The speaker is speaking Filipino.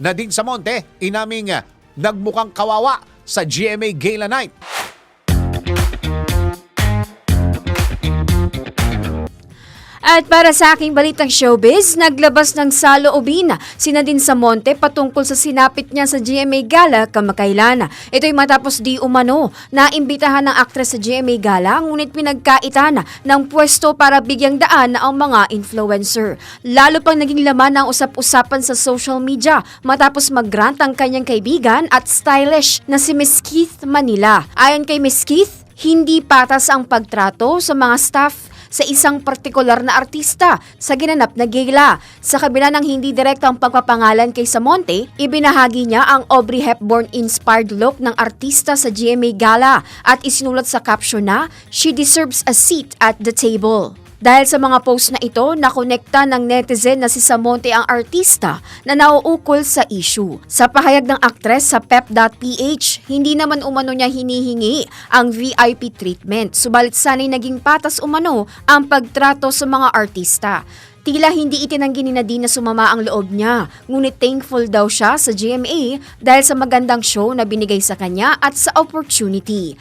Nadine Samonte, inaming ah, nagmukhang kawawa sa GMA Gala Night. At para sa aking balitang showbiz, naglabas ng saloobin si Nadine Samonte patungkol sa sinapit niya sa GMA Gala kamakailan. Ito'y matapos di umano na imbitahan ng aktres sa GMA Gala ngunit pinagkaitan ng pwesto para bigyang daan ang mga influencer. Lalo pang naging laman ng usap-usapan sa social media matapos mag-grant ang kanyang kaibigan at stylish na si Miss Keith Manila. Ayon kay Miss Keith, hindi patas ang pagtrato sa mga staff sa isang partikular na artista sa ginanap na gala. Sa kabila ng hindi direktang pagpapangalan kay Samonte, ibinahagi niya ang Aubrey Hepburn-inspired look ng artista sa GMA Gala at isinulat sa caption na, She deserves a seat at the table. Dahil sa mga post na ito, nakonekta ng netizen na si Samonte ang artista na nauukol sa issue. Sa pahayag ng aktres sa pep.ph, hindi naman umano niya hinihingi ang VIP treatment, subalit sana'y naging patas umano ang pagtrato sa mga artista. Tila hindi itinanggi ni Nadine na sumama ang loob niya, ngunit thankful daw siya sa GMA dahil sa magandang show na binigay sa kanya at sa opportunity.